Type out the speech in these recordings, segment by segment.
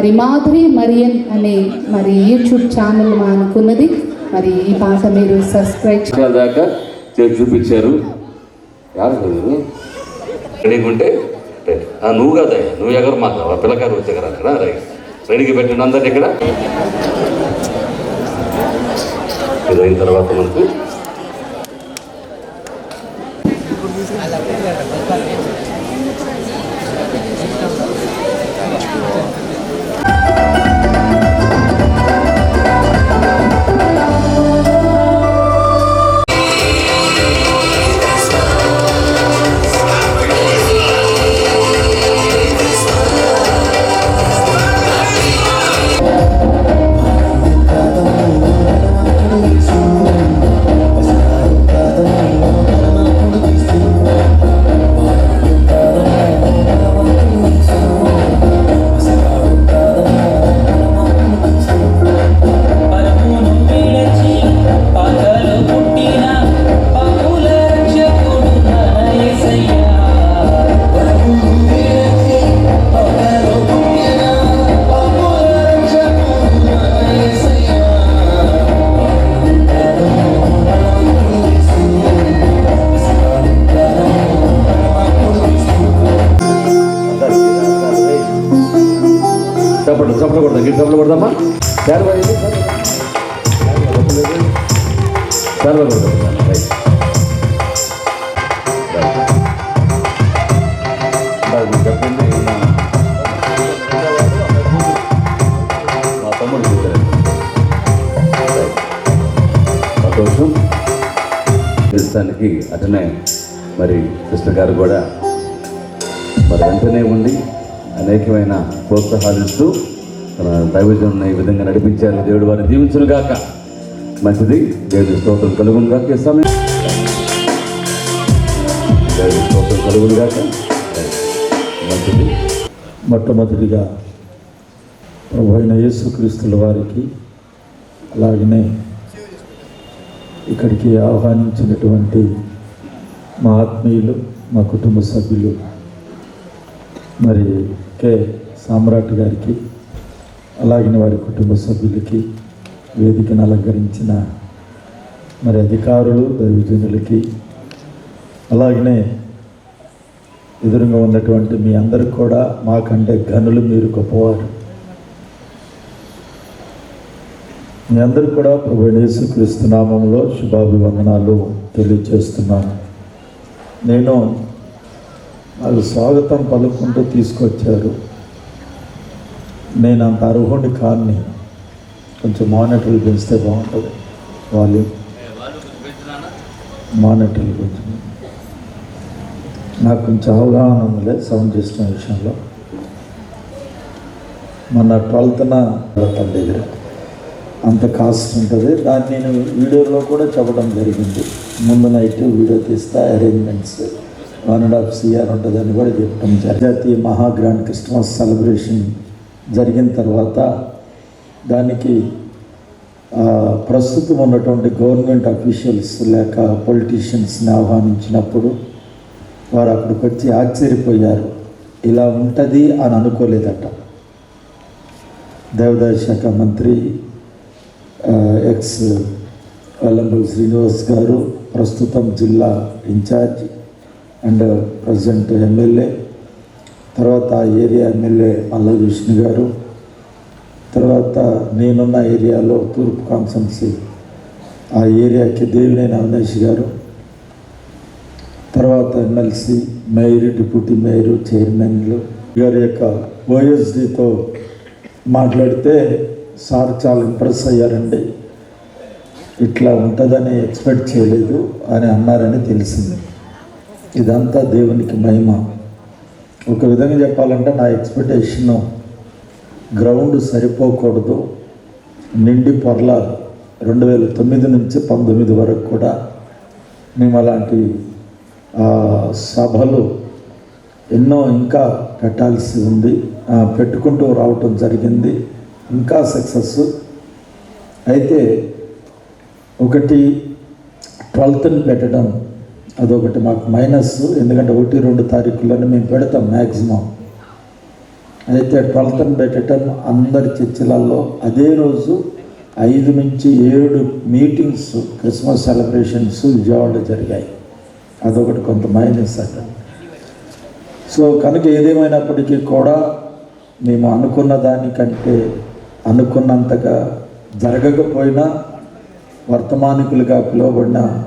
మరి మాధురి మరియన్ అనే మరి యూట్యూబ్ ఛానల్ మా అనుకున్నది. మరి ఈ పాట మీరు సబ్స్క్రైబ్ దాకా చూపించారు. యారు రెడీగా ఉంటే ఆ, నువ్వు కదా నువ్వు ఎగరు మాకు పిల్లకారు వచ్చే అక్కడ రైట్. రెడీగా పెట్టిన అందరినీ ఇక్కడ. ఇదైన తర్వాత మనకు చప్పట్లు కొడదామా శారవ ఇది శారవ కొడదాం రైట్. చెప్పండి మా- తమ్ముడు చూడండి సంతోషం క్రిస్తానికి అతనే మరి కృష్ణ గారు కూడా మరి వెంటనే ఉండి అనేకమైన ప్రోత్సాహాలు ఇస్తూ తన దైవజనులను ఈ విధంగా నడిపించారు దేవుడు వారిని దీవించును గాక మంచిది. దేవుడి స్తోత్రం కలుగును గాక సమయం? దేవుడి స్తోత్రం కలుగును గాక మంచిది. మొట్టమొదటిగా ప్రభు అయిన యేసుక్రీస్తుల వారికి అలాగనే ఇక్కడికి ఆహ్వానించినటువంటి మా ఆత్మీయులు మా కుటుంబ సభ్యులు మరి కే. సామ్రాట్ గారికి అలాగే వారి కుటుంబ సభ్యులకి వేదికను అలంకరించిన మరి అధికారులు దైవజనులకి అలాగనే ఎదురుగా ఉన్నటువంటి మీ అందరికి కూడా మాకంటే గనులు మీరు గొప్పవారు. మీ అందరికి కూడా ప్రభు నామంలో శుభాభివందనాలు తెలియజేస్తున్నాను. నేను వాళ్ళు స్వాగతం పలుకుంటూ తీసుకొచ్చారు. నేను అంత అర్హుడి కాన్ని కొంచెం మానిటర్లు పెంచితే బాగుంటుంది. వాల్యూమ్ మానిటర్లు కొంచెం నాకు కొంచెం అవగాహన ఉందిలే సౌండ్ చేసిన విషయంలో. మన ట్వెల్త్న తన దగ్గర అంత కాస్ట్ ఉంటుంది. దాన్ని నేను వీడియోలో కూడా చెప్పడం జరిగింది. ముందు నైట్ వీడియో తీస్తే arrangements one and half CR ఉంటుందని కూడా చెప్పడం జరిగింది. జాతీయ మహా గ్రాండ్ క్రిస్మస్ సెలబ్రేషన్ జరిగిన తర్వాత దానికి ప్రస్తుతం ఉన్నటువంటి గవర్నమెంట్ అఫీషియల్స్ లేక పొలిటీషియన్స్ని ఆహ్వానించినప్పుడు వారు అక్కడికి వచ్చి ఆశ్చర్యపోయారు. ఇలా ఉంటుంది అని అనుకోలేదట. దేవాదాయ శాఖ మంత్రి ఎక్స్ వెల్లంపల్లి శ్రీనివాస్ గారు ప్రస్తుతం జిల్లా ఇన్ఛార్జ్ అండ్ ప్రజెంట్ ఎమ్మెల్యే తర్వాత ఆ ఏరియా ఎమ్మెల్యే మల్ల గారు తర్వాత నేనున్న ఏరియాలో తూర్పు కాన్సన్సీ ఆ ఏరియాకి దేవినేని అవినాష్ గారు తర్వాత ఎమ్మెల్సీ మేయర్ డిప్యూటీ మేయర్ చైర్మన్లు గారి యొక్క ఓఎస్డితో మాట్లాడితే సార్ చాలా ఇంప్రెస్ అయ్యారండి. ఇట్లా ఉంటుందని ఎక్స్పెక్ట్ చేయలేదు అని అన్నారని తెలిసింది. ఇదంతా దేవునికి మహిమ. ఒక విధంగా చెప్పాలంటే నా ఎక్స్పెక్టేషను గ్రౌండ్ సరిపోకూడదు. నిండి పొరలాలు రెండు వేల తొమ్మిది నుంచి పంతొమ్మిది వరకు కూడా మేము అలాంటి సభలు ఎన్నో ఇంకా పెట్టాల్సి ఉంది. పెట్టుకుంటూ రావటం జరిగింది. ఇంకా సక్సెస్ అయితే ఒకటి ట్వెల్త్ని పెట్టడం అదొకటి. మాకు మైనస్ ఎందుకంటే ఒకటి రెండు తారీఖులను మేము పెడతాం మ్యాక్సిమం అయితే ట్వెల్త్ అండ్ పెట్టడం అందరి చర్చిలలో అదే రోజు ఐదు నుంచి ఏడు మీటింగ్స్ క్రిస్మస్ సెలబ్రేషన్స్ విజయవాడలో జరిగాయి. అదొకటి కొంత మైనస్ అట. సో కనుక ఏదేమైనప్పటికీ కూడా మేము అనుకున్న దానికంటే అనుకున్నంతగా జరగకపోయినా వర్తమానికులుగా పిలువబడిన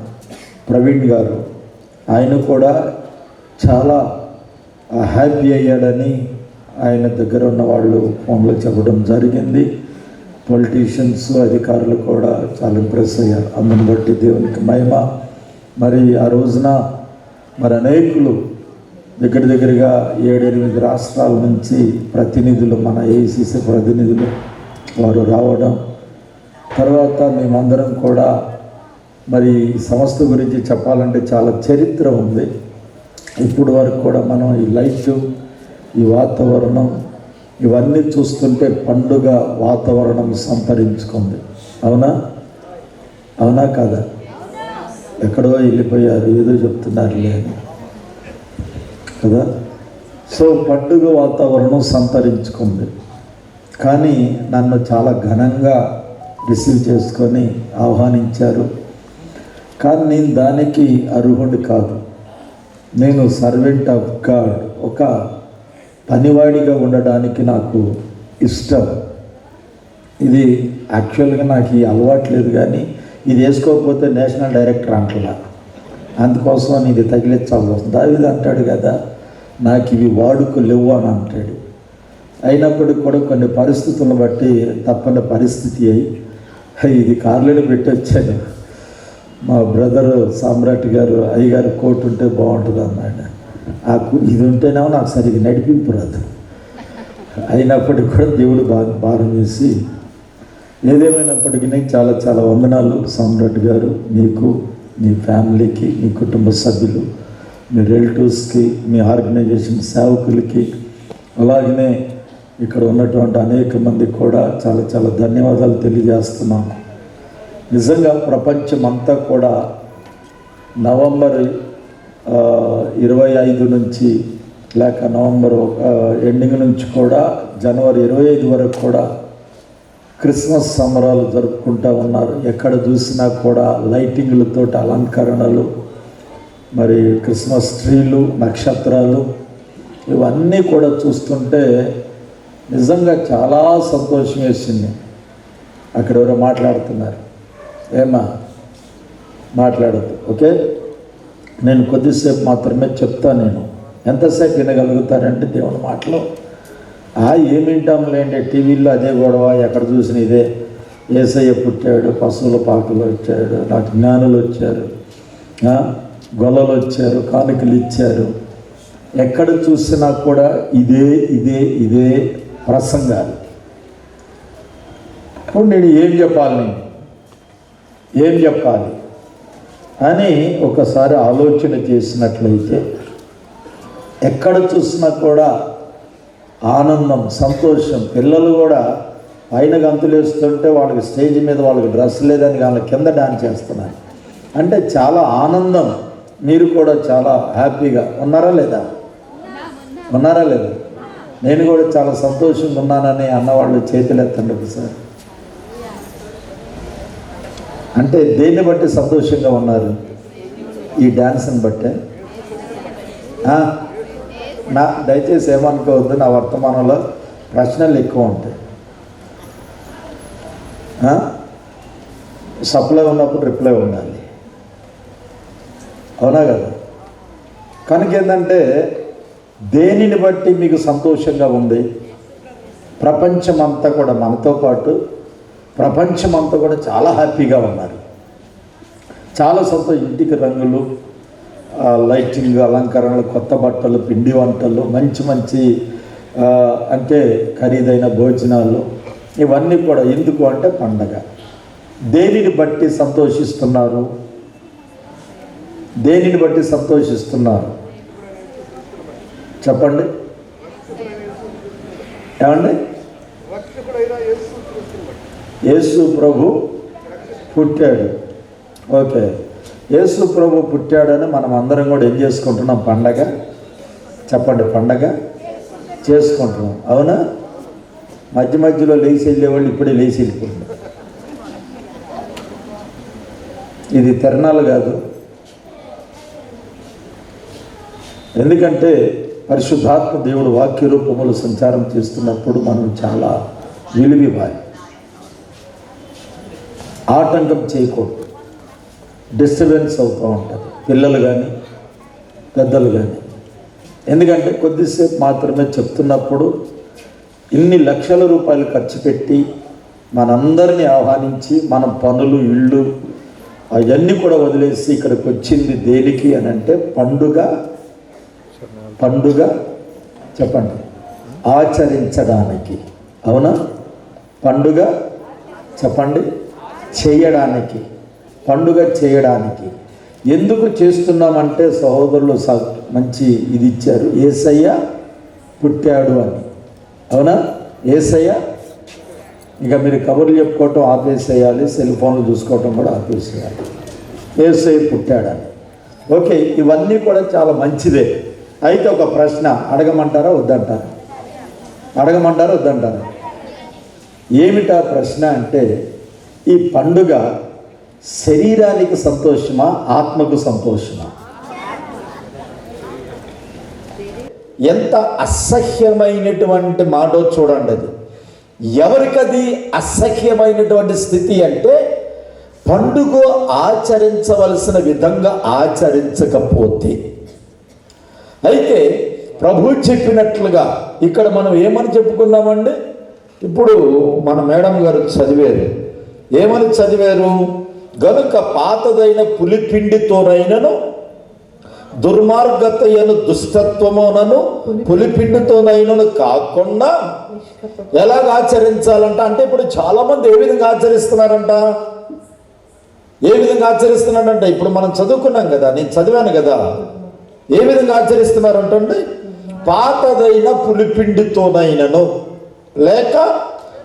ప్రవీణ్ గారు ఆయన కూడా చాలా హ్యాపీ అయ్యాడని ఆయన దగ్గర ఉన్న వాళ్ళు ఫోన్లో చెప్పడం జరిగింది. పొలిటీషియన్స్ అధికారులు కూడా చాలా ఇంప్రెస్ అయ్యారు. అందుని బట్టి దేవునికి మహిమ. మరి ఆ రోజున మరి అనేకులు దగ్గర దగ్గరగా ఏడెనిమిది రాష్ట్రాల నుంచి ప్రతినిధులు మన ఏసీసీ ప్రతినిధులు వారు రావడం. తర్వాత మేమందరం కూడా మరి ఈ సంస్థ గురించి చెప్పాలంటే చాలా చరిత్ర ఉంది. ఇప్పుడు వరకు కూడా మనం ఈ లైఫ్ ఈ వాతావరణం ఇవన్నీ చూస్తుంటే పండుగ వాతావరణం సంతరించుకుంది. అవునా? అవునా కదా? ఎక్కడో వెళ్ళిపోయారు ఏదో చెప్తున్నారు లేదు కదా? సో పండుగ వాతావరణం సంతరించుకుంది. కానీ నన్ను చాలా ఘనంగా రిసీవ్ చేసుకొని ఆహ్వానించారు. కానీ నేను దానికి అర్హుడి కాదు. నేను సర్వెంట్ ఆఫ్ గాడ్ ఒక పనివాడిగా ఉండడానికి నాకు ఇష్టం. ఇది యాక్చువల్గా నాకు ఈ అలవాటు లేదు కానీ ఇది వేసుకోకపోతే నేషనల్ డైరెక్టర్ అంటలా అందుకోసం అని ఇది తగిలించాల్సి వస్తుంది. దావిది అంటాడు కదా నాకు ఇవి వాడుకు లేవు అని అంటాడు. అయినప్పటికీ కూడా కొన్ని పరిస్థితులను బట్టి తప్పని పరిస్థితి అయి ఇది కార్లను పెట్టి వచ్చాను మా బ్రదర్ సామ్రాట్ గారు అయ్యగారు కోట్ ఉంటే బాగుంటుంది అన్నాడు. ఆ ఇది ఉంటేనేమో నాకు సరిగ్గా నడిపింపు రాదు. అయినప్పటికీ కూడా దేవుడు బాగా భారం చేసి ఏదేమైనప్పటికీ చాలా చాలా వందనాలు సామ్రాట్ గారు మీకు మీ ఫ్యామిలీకి మీ కుటుంబ సభ్యులు మీ రిలేటివ్స్కి మీ ఆర్గనైజేషన్ సేవకులకి అలాగనే ఇక్కడ ఉన్నటువంటి అనేక మంది కూడా చాలా చాలా ధన్యవాదాలు తెలియజేస్తున్నాము నిజంగా ప్రపంచం అంతా కూడా నవంబర్ ఇరవై ఐదు నుంచి లేక నవంబర్ ఒక ఎండింగ్ నుంచి కూడా జనవరి ఇరవై ఐదు వరకు కూడా క్రిస్మస్ సంబరాలు జరుపుకుంటూ ఉన్నారు. ఎక్కడ చూసినా కూడా లైటింగ్లతో అలంకరణలు మరి క్రిస్మస్ ట్రీలు నక్షత్రాలు ఇవన్నీ కూడా చూస్తుంటే నిజంగా చాలా సంతోషం వేసింది. అక్కడ ఎవరో మాట్లాడుతున్నారు. ఏమా మాట్లాడద్దు ఓకే? నేను కొద్దిసేపు మాత్రమే చెప్తా నేను. ఎంతసేపు వినగలుగుతారంటే దేవుని మాటలు. ఆ ఏమి టీవీలో అదే గొడవ ఎక్కడ చూసిన ఇదే. ఏసయ్య పుట్టాడు పశువుల పాకలు వచ్చాడు నాకు జ్ఞానులు వచ్చారు గొల్లలు వచ్చారు కానుకలు ఇచ్చారు. ఎక్కడ చూసినా కూడా ఇదే ఇదే ఇదే ప్రసంగాలు. ఇప్పుడు నేను ఏం చెప్పాలి? నేను ఏం చెప్పాలి? అని ఒకసారి ఆలోచన చేసినట్లయితే ఎక్కడ చూసినా కూడా ఆనందం సంతోషం. పిల్లలు కూడా పైన గంతులు వేస్తుంటే వాళ్ళకి స్టేజ్ మీద వాళ్ళకి డ్రెస్ లేదని వాళ్ళ కింద డాన్స్ చేస్తున్నారు అంటే చాలా ఆనందం. మీరు కూడా చాలా హ్యాపీగా ఉన్నారా లేదా? ఉన్నారా లేదా? నేను కూడా చాలా సంతోషంగా ఉన్నానని అన్నవాళ్ళు చేతులు ఎత్తండి ఒకసారి. అంటే దేన్ని బట్టి సంతోషంగా ఉన్నారు? ఈ డ్యాన్స్ని బట్టే. నా దయచేసి ఏమనుకోవద్దు నా వర్తమానంలో ప్రశ్నలు ఎక్కువ ఉంటాయి. సప్లై ఉన్నప్పుడు రిప్లై ఉండాలి. అవునా కదా? కనుక ఏంటంటే దేనిని బట్టి మీకు సంతోషంగా ఉంది? ప్రపంచం అంతా కూడా మనతో పాటు ప్రపంచం అంతా కూడా చాలా హ్యాపీగా ఉన్నారు. చాలా సంతోషం ఇంటికి రంగులు లైటింగ్ అలంకరణలు కొత్త బట్టలు పిండి వంటలు మంచి మంచి అంటే ఖరీదైన భోజనాలు ఇవన్నీ కూడా ఎందుకు అంటే పండగ. దేనిని బట్టి సంతోషిస్తున్నారు? దేనిని బట్టి సంతోషిస్తున్నారు? చెప్పండి. ఏమండి? యేసు ప్రభు పుట్టాడు. ఓకే. యేసు ప్రభు పుట్టాడని మనం అందరం కూడా ఏం చేసుకుంటున్నాం? పండగ? చెప్పండి పండగ చేసుకుంటున్నాం. అవునా? మధ్య మధ్యలో లేచి వెళ్ళేవాళ్ళు ఇప్పుడే లేచి వెళ్ళిపోయింది ఇది తిరణాలు కాదు. ఎందుకంటే పరిశుద్ధాత్మ దేవుడు వాక్య రూపములు సంచారం చేస్తున్నప్పుడు మనం చాలా విలువివ్వాలి. ఆటంకం చేయకూడదు. డిస్టర్బెన్స్ అవుతూ ఉంటుంది. పిల్లలు కానీ పెద్దలు కానీ ఎందుకంటే కొద్దిసేపు మాత్రమే చెప్తున్నప్పుడు ఇన్ని లక్షల రూపాయలు ఖర్చు పెట్టి మనందరినీ ఆహ్వానించి మన పనులు ఇళ్ళు అవన్నీ కూడా వదిలేసి ఇక్కడికి వచ్చింది దేనికి అని అంటే పండుగ పండుగ చెప్పండి. ఆచరించడానికి. అవునా? పండుగ చెప్పండి. చేయడానికి పండుగ చేయడానికి. ఎందుకు చేస్తున్నామంటే సహోదరులు స- మంచి ఇది ఇచ్చారు. ఏసయ్య పుట్టాడు అని. అవునా? ఏసయ్య? ఇక మీరు కబుర్లు చెప్పుకోవటం ఆపేసేయాలి సెల్ ఫోన్లు చూసుకోవటం కూడా ఆపేసేయాలి. ఏసయ్య పుట్టాడని. ఓకే ఇవన్నీ కూడా చాలా మంచిదే అయితే ఒక ప్రశ్న అడగమంటారా వద్దంటారా? అడగమంటారా వద్దంటారా? ఏమిటా ప్రశ్న అంటే ఈ పండుగ శరీరానికి సంతోషమా ఆత్మకు సంతోషమా? ఎంత అసహ్యమైనటువంటి మాట చూడండి అది. ఎవరికది అసహ్యమైనటువంటి స్థితి అంటే పండుగ ఆచరించవలసిన విధంగా ఆచరించకపోతే. అయితే ప్రభు చెప్పినట్లుగా ఇక్కడ మనం ఏమని చెప్పుకున్నామండి? ఇప్పుడు మన మేడం గారు చదివేది. ఏమని చదివారు? గనుక పాతదైన పులిపిండితోనైనను దుర్మార్గతయను దుష్టత్వమునను పులిపిండితోనైనను కాకుండా ఎలాగ ఆచరించాలంట? అంటే ఇప్పుడు చాలా మంది ఏ విధంగా ఆచరిస్తున్నారంట? ఏ విధంగా ఆచరిస్తున్నాడంటే ఇప్పుడు మనం చదువుకున్నాం కదా నేను చదివాను కదా. ఏ విధంగా ఆచరిస్తున్నారంటే పాతదైన పులిపిండితోనైనను. లేక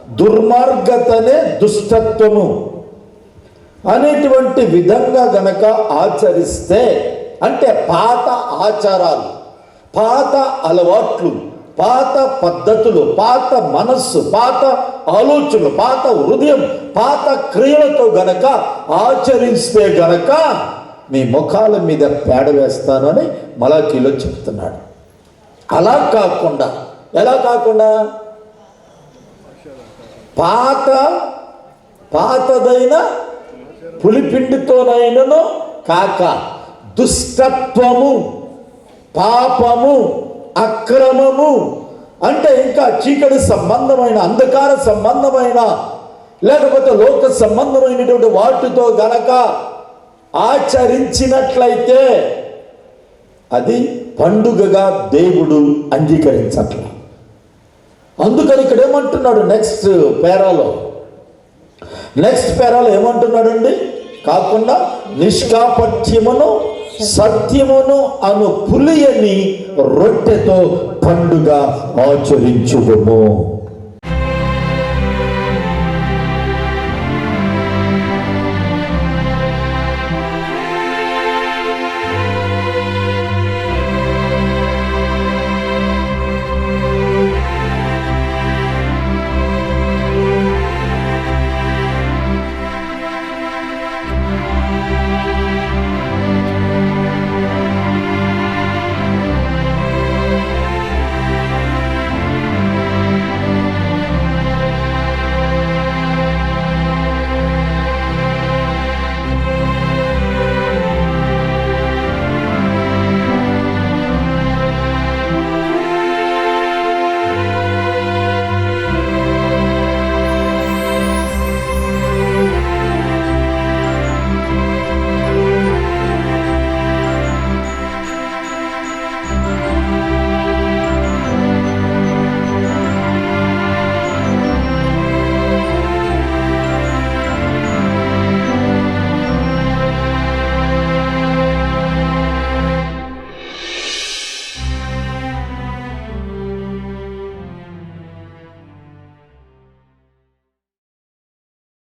దుర్మార్గతనే దుష్టత్వము అనేటువంటి విధంగా గనక ఆచరిస్తే అంటే పాత ఆచారాలు పాత అలవాట్లు పాత పద్ధతులు పాత మనస్సు పాత ఆలోచనలు పాత హృదయం పాత క్రియలతో గనక ఆచరిస్తే గనక మీ ముఖాల మీద పేడ వేస్తానని మలాఖీలో చెప్తున్నాడు. అలా కాకుండా ఎలా కాకుండా? పాత పాతదైన పులిపిండితోనైనను కాక దుష్టత్వము పాపము అక్రమము అంటే ఇంకా చీకటి సంబంధమైన అంధకార సంబంధమైన లేకపోతే లోక సంబంధమైనటువంటి వాటితో గనక ఆచరించినట్లయితే అది పండుగగా దేవుడు అంగీకరించట్ల. అందుకని ఇక్కడ ఏమంటున్నాడు నెక్స్ట్ పేరాలో? నెక్స్ట్ పేరాలో ఏమంటున్నాడండి? కాకుండా నిష్కాపథ్యమును సత్యమును అను పులియని రొట్టెతో పండుగ ఆచరించుదము.